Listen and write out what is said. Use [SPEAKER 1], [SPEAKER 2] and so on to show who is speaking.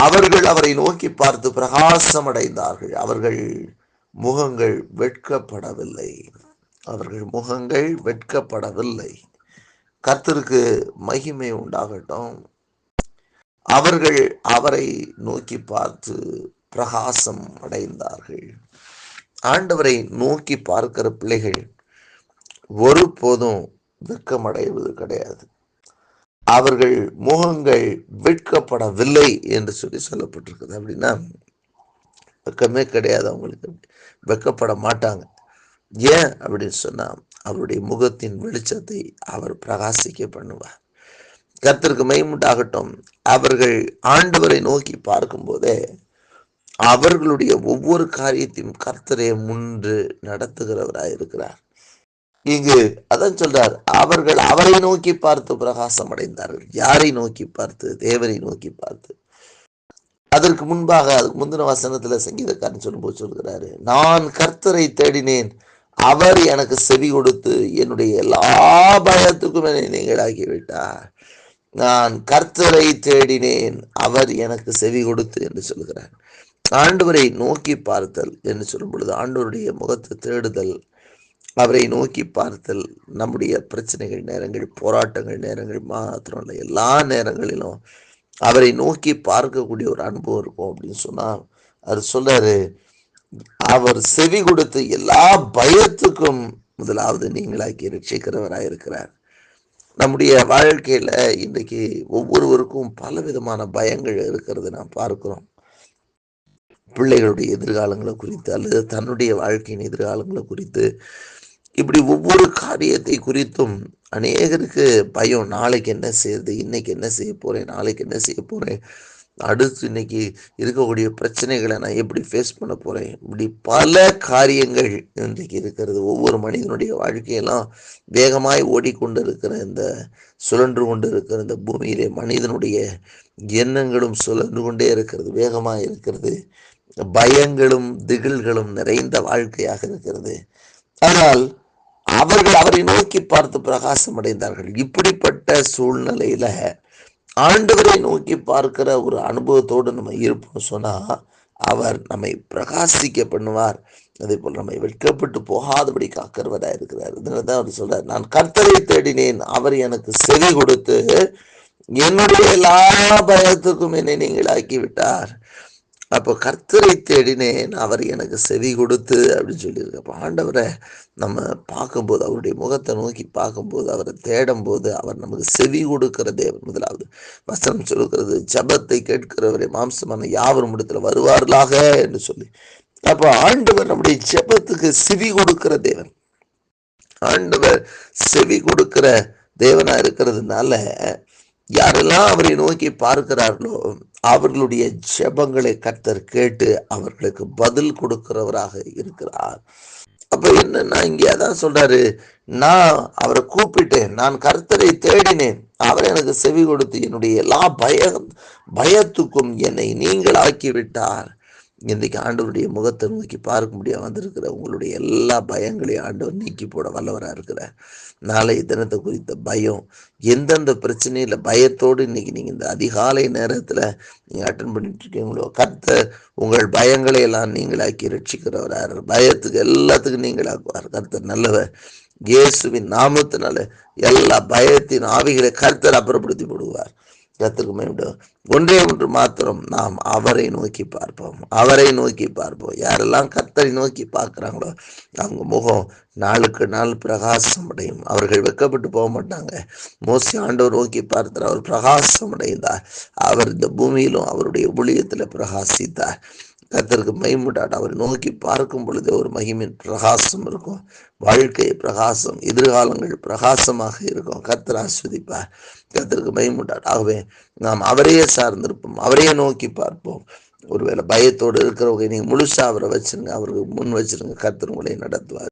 [SPEAKER 1] அவர்கள் அவரை நோக்கி பார்த்து பிரகாசம் அடைந்தார்கள் அவர்கள் முகங்கள் வெட்கப்படவில்லை. அவர்கள் முகங்கள் வெட்கப்படவில்லை. கர்த்தருக்கு மகிமை உண்டாகட்டும். அவர்கள் அவரை நோக்கி பார்த்து பிரகாசம் அடைந்தார்கள். ஆண்டவரை நோக்கி பார்க்கிற பிள்ளைகள் ஒருபோதும் வெக்கமடைவது கிடையாது. அவர்கள் முகங்கள் விற்கப்படவில்லை என்று சொல்லி சொல்லப்பட்டிருக்குது. அப்படின்னா வெக்கமே கிடையாது அவங்களுக்கு. வெக்கப்பட மாட்டாங்க. ஏன் அப்படின்னு சொன்னால் அவருடைய முகத்தின் வெளிச்சத்தை அவர் பிரகாசிக்க பண்ணுவார். கர்த்தருக்கு மைமுண்டாகட்டும். அவர்கள் ஆண்டவரை நோக்கி பார்க்கும்போதே அவர்களுடைய ஒவ்வொரு காரியத்தையும் கர்த்தரை முன்று நடத்துகிறவராக இருக்கிறார் இங்கு அதான் சொல்றார் அவர்கள் அவரை நோக்கி பார்த்து பிரகாசம் அடைந்தார்கள் யாரை நோக்கி பார்த்து? தேவரை நோக்கி பார்த்து. அதற்கு முன்பாக அதுக்கு முந்தின வசனத்துல சங்கீதக்காரன் சொல்லும்போது சொல்கிறாரு நான் கர்த்தரை தேடினேன் அவர் எனக்கு செவி கொடுத்து என்னுடைய எல்லா பயத்துக்கும் என்னை நீங்களாகிவிட்டார் நான் கர்த்தரை தேடினேன் அவர் எனக்கு செவி கொடுத்து என்று சொல்கிறார் ஆண்டவரை நோக்கி பார்த்தல் என்று சொல்லும் பொழுது ஆண்டவருடைய முகத்தை தேடுதல் அவரை நோக்கி பார்த்தல் நம்முடைய பிரச்சனைகள் நேரங்கள் போராட்டங்கள் நேரங்கள் மாத்திரம் இல்லை. எல்லா நேரங்களிலும் அவரை நோக்கி பார்க்கக்கூடிய ஒரு அனுபவம் இருக்கும் அப்படின்னு சொன்னா அவர் சொல்றாரு அவர் செவி கொடுத்து எல்லா பயத்துக்கும் முதலாவது நீங்களாக்கி ரட்சிக்கிறவராக இருக்கிறார். நம்முடைய வாழ்க்கையில இன்றைக்கு ஒவ்வொருவருக்கும் பல விதமான பயங்கள் இருக்கிறது நாம் பார்க்கிறோம். பிள்ளைகளுடைய எதிர்காலங்களை குறித்து அல்லது தன்னுடைய வாழ்க்கையின் எதிர்காலங்களை குறித்து இப்படி ஒவ்வொரு காரியத்தை குறித்தும் அநேகருக்கு பயம். நாளைக்கு என்ன செய்யுது இன்னைக்கு என்ன செய்ய போறேன்? நாளைக்கு என்ன செய்ய போறேன்? அடுத்து இன்னைக்கு இருக்கக்கூடிய பிரச்சனைகளை நான் எப்படி ஃபேஸ் பண்ண போறேன்? இப்படி பல காரியங்கள் இன்றைக்கு இருக்கிறது. ஒவ்வொரு மனிதனுடைய வாழ்க்கையெல்லாம் வேகமாய் ஓடிக்கொண்டு இருக்கிற இந்த சுழன்று கொண்டு இருக்கிற இந்த பூமியிலே மனிதனுடைய எண்ணங்களும் சுழன்று கொண்டே இருக்கிறது. வேகமாக இருக்கிறது. பயங்களும் திகில்களும் நிறைந்த வாழ்க்கையாக இருக்கிறது. ஆனால் அவர்கள் அவரை நோக்கி பார்த்து பிரகாசம் அடைந்தார்கள். இப்படிப்பட்ட சூழ்நிலையில ஆண்டவரை நோக்கி பார்க்கிற ஒரு அனுபவத்தோடு நம்ம இருப்போம் சொன்னா அவர் நம்மை பிரகாசிக்க பண்ணுவார். அதே போல் நம்மை வெட்கப்பட்டு போகாதபடி காக்கிறவராக இருக்கிறார். இதனால்தான் அவர் சொல்றார் நான் கர்த்தரை தேடினேன் அவர் எனக்கு செவி கொடுத்து என்னுடைய எல்லா பயத்துக்கும் என்னை நீங்களாக்கி விட்டார் அப்போ கர்த்தரை தேடினேன் அவர் எனக்கு செவி கொடுத்து அப்படின்னு சொல்லியிருக்கு. அப்போ ஆண்டவரை நம்ம பார்க்கும்போது அவருடைய முகத்தை நோக்கி பார்க்கும்போது அவரை தேடும் போது அவர் நமக்கு செவி கொடுக்கிறதே தேவன் முதலாவது. வசனம் சொல்லுகிறது ஜபத்தை கேட்கிறவரை மாம்சமான யாவரும் இடத்துல வருவார்களாக? என்று சொல்லி. அப்போ ஆண்டவர் நம்முடைய ஜபத்துக்கு செவி கொடுக்கிற தேவன். ஆண்டவர் செவி கொடுக்கிற தேவனா இருக்கிறதுனால யாரெல்லாம் அவரை நோக்கி பார்க்கிறார்களோ அவர்களுடைய ஜெபங்களை கர்த்தர் கேட்டு அவர்களுக்கு பதில் கொடுக்கிறவராக இருக்கிறார். அப்ப என்னன்னா இங்கே அதான் சொல்றாரு நான் அவரை கூப்பிட்டேன் நான் கர்த்தரை தேடினேன். அவர் எனக்கு செவி கொடுத்து என்னுடைய எல்லா பய பயத்துக்கும் என்னை நீங்கள் ஆக்கி விட்டார் இன்றைக்கு ஆண்டவருடைய முகத்தை நோக்கி பார்க்க முடியாது வந்திருக்கிற உங்களுடைய எல்லா பயங்களையும் ஆண்டவர் நீக்கி போட வல்லவராக இருக்கிறார் நாளைய தினத்தை குறித்த பயம் எந்தெந்த பிரச்சனையில் பயத்தோடு இன்னைக்கு நீங்கள் இந்த அதிகாலை நேரத்தில் நீங்கள் அட்டன் பண்ணிட்டு இருக்கீங்களோ கர்த்த உங்கள் பயங்களை எல்லாம் நீங்களாக்கி ரட்சிக்கிறவரார் பயத்துக்கு எல்லாத்துக்கும் நீங்களாக்குவார் கர்த்தர் நல்லவர். இயேசுவின் நாமத்தினால எல்லா பயத்தின் ஆவிகளை கர்த்தர் அப்புறப்படுத்தி போடுவார். கத்திற்கு மேம்படும் ஒன்றே ஒன்று மாத்திரம் நாம் அவரை நோக்கி பார்ப்போம். அவரை நோக்கி பார்ப்போம். யாரெல்லாம் கத்தரை நோக்கி பார்க்குறாங்களோ அவங்க முகம் நாளுக்கு நாள் பிரகாசம் அடையும். அவர்கள் வெக்கப்பட்டு போக மாட்டாங்க. மோசி ஆண்டவர் நோக்கி பார்த்தார். அவர் பிரகாசம் அடைந்தார். அவர் இந்த பூமியிலும் அவருடைய ஊழியத்தில் பிரகாசித்தார். கத்திற்கு மைமுட்டாட் அவர் நோக்கி பார்க்கும் பொழுது ஒரு மகிமின் பிரகாசம் இருக்கும். வாழ்க்கை பிரகாசம் எதிர்காலங்கள் பிரகாசமாக இருக்கும். கத்தர் ஆஸ்வதிப்பார். கத்தருக்கு மைமுட்டாட் ஆகவே நாம் அவரையே சார்ந்திருப்போம். அவரையே நோக்கி பார்ப்போம். ஒருவேளை பயத்தோடு இருக்கிறவங்க நீங்கள் முழுசாக அவரை வச்சிருங்க. அவருக்கு முன் வச்சிருங்க. கத்தர் உங்களை நடத்துவார்.